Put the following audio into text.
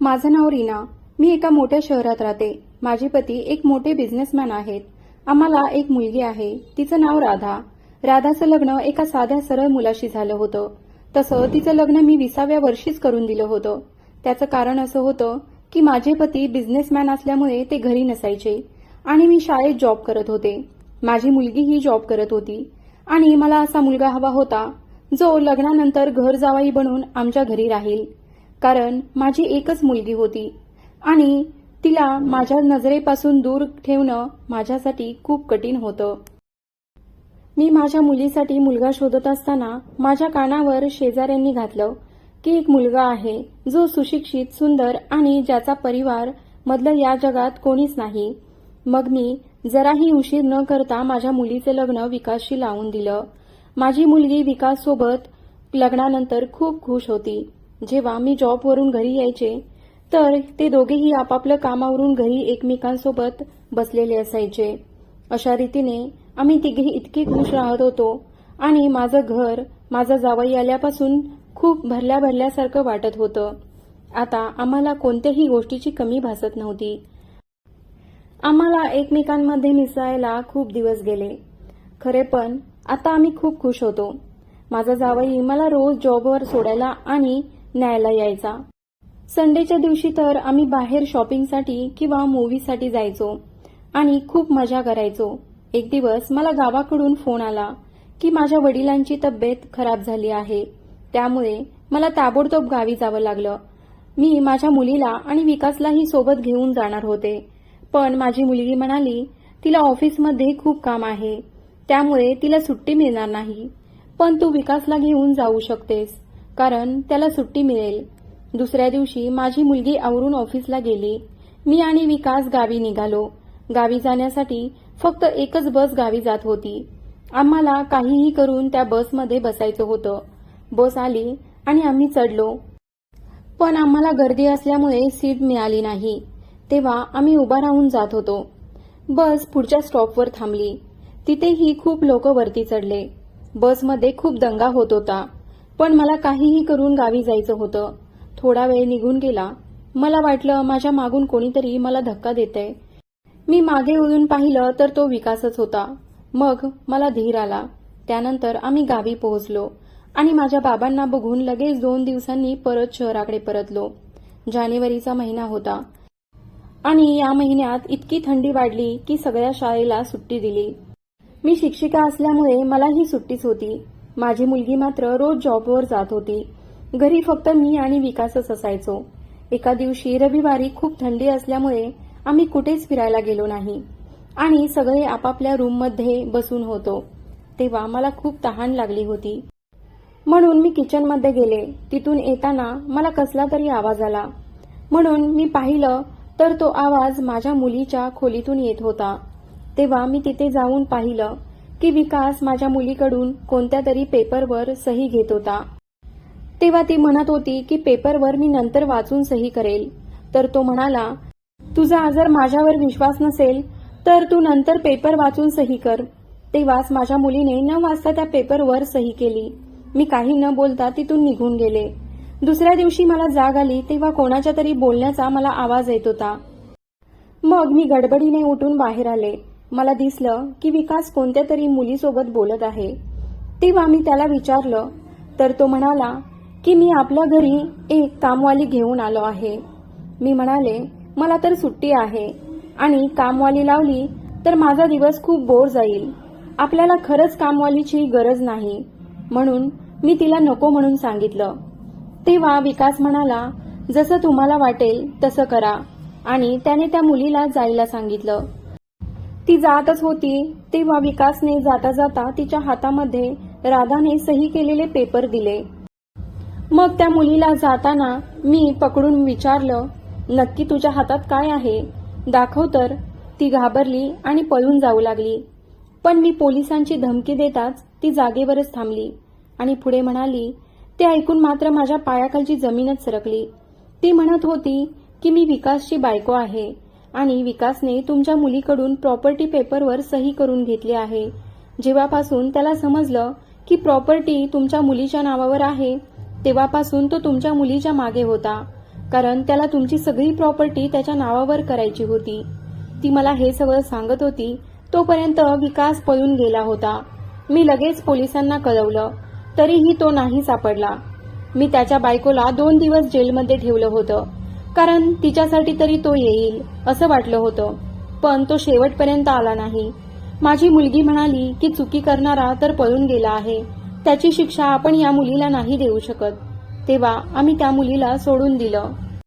माझं नाव रीना. मी एका मोठ्या शहरात राहते. माझे पती एक मोठे बिझनेसमॅन आहेत. आम्हाला एक मुलगी आहे. तिचं नाव राधा. राधाचं लग्न एका साध्या सरळ मुलाशी झालं होतं. तसं तिचं लग्न मी विसाव्या वर्षीच करून दिलं होतं. त्याचं कारण असं होतं की माझे पती बिझनेसमॅन असल्यामुळे ते घरी नसायचे आणि मी शाळेत जॉब करत होते. माझी मुलगी ही जॉब करत होती. आणि मला असा मुलगा हवा होता जो लग्नानंतर घर जावाई बनून आमच्या घरी राहील. कारण माझी एकच मुलगी होती. आणि तिला माझ्या नजरेपासून दूर ठेवणं माझ्यासाठी खूप कठीण होतं. मी माझ्या मुलीसाठी मुलगा शोधत असताना माझ्या कानावर शेजाऱ्यांनी घातलं की एक मुलगा आहे जो सुशिक्षित सुंदर आणि ज्याचा परिवार मधलं या जगात कोणीच नाही. मग मी जराही उशीर न करता माझ्या मुलीचे लग्न विकासशी लावून दिलं. माझी मुलगी विकास सोबत लग्नानंतर खूप खुश होती. जेव्हा मी जॉबवरून घरी यायचे तर ते दोघेही आपापल्या कामावरून घरी एकमेकांसोबत बसलेले असायचे. अशा रीतीने आम्ही तिघेही इतके खुश राहत होतो आणि माझं घर माझा जावई आल्यापासून खूप भरल्या भरल्यासारखं वाटत होतं. आता आम्हाला कोणत्याही गोष्टीची कमी भासत नव्हती. आम्हाला एकमेकांमध्ये मिसळायला खूप दिवस गेले. खरे पण आता आम्ही खूप खुश होतो. माझा जावई मला रोज जॉबवर सोडायला आणि न्यायला यायचा. संडेच्या दिवशी तर आम्ही बाहेर शॉपिंगसाठी किंवा मूवीसाठी जायचो आणि खूप मजा करायचो. एक दिवस मला गावाकडून फोन आला की माझ्या वडिलांची तब्येत खराब झाली आहे. त्यामुळे मला ताबडतोब गावी जावं लागलं. मी माझ्या मुलीला आणि विकासलाही सोबत घेऊन जाणार होते. पण माझी मुलगी म्हणाली तिला ऑफिसमध्ये खूप काम आहे. त्यामुळे तिला सुट्टी मिळणार नाही. पण तू विकासला घेऊन जाऊ शकतेस. कारण त्याला सुट्टी मिळेल. दुसऱ्या दिवशी माझी मुलगी आवरून ऑफिसला गेली. मी आणि विकास गावी निघालो. गावी जाण्यासाठी फक्त एकच बस गावी जात होती. आम्हाला काहीही करून त्या बसमध्ये बसायचं होतं. बस आली आणि आम्ही चढलो. पण आम्हाला गर्दी असल्यामुळे सीट मिळाली नाही. तेव्हा आम्ही उभा राहून जात होतो. बस पुढच्या स्टॉपवर थांबली. तिथेही खूप लोक वरती चढले. बसमध्ये खूप दंगा होत होता. पण मला काहीही करून गावी जायचं होतं. थोडा वेळ निघून गेला. मला वाटलं माझ्या मागून कोणीतरी मला धक्का देतंय. मी मागे उडून पाहिलं तर तो विकासच होता. मग मला धीर आला. त्यानंतर आम्ही गावी पोहोचलो आणि माझ्या बाबांना बघून लगेच दोन दिवसांनी परत शहराकडे परतलो. जानेवारीचा महिना होता. आणि या महिन्यात इतकी थंडी वाढली की सगळ्या शाळेला सुट्टी दिली. मी शिक्षिका असल्यामुळे मला ही सुट्टीच होती. माझी मुलगी मात्र रोज जॉबवर जात होती. घरी फक्त मी आणि विकासच असायचो. एका दिवशी रविवारी खूप थंडी असल्यामुळे आम्ही कुठेच फिरायला गेलो नाही. आणि सगळे आपापल्या रूममध्ये बसून होतो. तेव्हा मला खूप तहान लागली होती. म्हणून मी किचनमध्ये गेले. तिथून येताना मला कसला तरी आवाज आला. म्हणून मी पाहिलं तर तो आवाज माझ्या मुलीच्या खोलीतून येत होता. तेव्हा मी तिथे जाऊन पाहिलं. की विकास माझ्या मुलीकडून कोणत्या तरी पेपरवर सही घेत होता. तेव्हा ती म्हणत होती की पेपरवर मी नंतर वाचून सही करेल. तर तो म्हणाला तुझा जर माझ्यावर विश्वास नसेल तर तू नंतर पेपर वाचून सही कर. तेव्हाच माझ्या मुलीने न वाचता त्या पेपरवर सही केली. मी काही न बोलता तिथून निघून गेले. दुसऱ्या दिवशी मला जाग आली तेव्हा कोणाच्या तरी बोलण्याचा मला आवाज येत होता. मग मी गडबडीने उठून बाहेर आले. मला दिसलं की विकास कोणत्या तरी मुलीसोबत बोलत आहे. तेव्हा मी त्याला विचारलं तर तो म्हणाला की मी आपल्या घरी एक कामवाली घेऊन आलो आहे. मी म्हणाले मला तर सुट्टी आहे आणि कामवाली लावली तर माझा दिवस खूप बोर जाईल. आपल्याला खरंच कामवालीची गरज नाही. म्हणून मी तिला नको म्हणून सांगितलं. तेव्हा विकास म्हणाला जसं तुम्हाला वाटेल तसं करा. आणि त्याने त्या मुलीला जायला सांगितलं. ती जातच होती. तेव्हा विकासने जाता जाता तिच्या हातामध्ये राधाने सही केलेले पेपर दिले. मग त्या मुलीला जाताना मी पकडून विचारलं नक्की तुझ्या हातात काय आहे? दाखव तर. ती घाबरली आणि पळून जाऊ लागली. पण मी पोलिसांची धमकी देताच ती जागेवरच थांबली आणि पुढे म्हणाली ते ऐकून मात्र माझ्या पायाखालची जमीनच सरकली. ती म्हणत होती की मी विकासची बायको आहे. आणि विकासने तुमच्या मुलीकडून प्रॉपर्टी पेपरवर सही करून घेतली आहे. जेव्हापासून त्याला समजलं की प्रॉपर्टी तुमच्या मुलीच्या नावावर आहे तेव्हापासून तो तुमच्या मुलीच्या मागे होता. कारण त्याला तुमची सगळी प्रॉपर्टी त्याच्या नावावर करायची होती. ती मला हे सगळं सांगत होती तोपर्यंत विकास पळून गेला होता. मी लगेच पोलिसांना कळवलं तरीही तो नाही सापडला. मी त्याच्या बायकोला दोन दिवस जेलमध्ये ठेवलं होतं. कारण तिच्यासाठी तरी तो येईल असं वाटलं होतं. पण तो शेवटपर्यंत आला नाही. माझी मुलगी म्हणाली की चुकी करणारा तर पळून गेला आहे. त्याची शिक्षा आपण या मुलीला नाही देऊ शकत. तेव्हा आम्ही त्या मुलीला सोडून दिलं.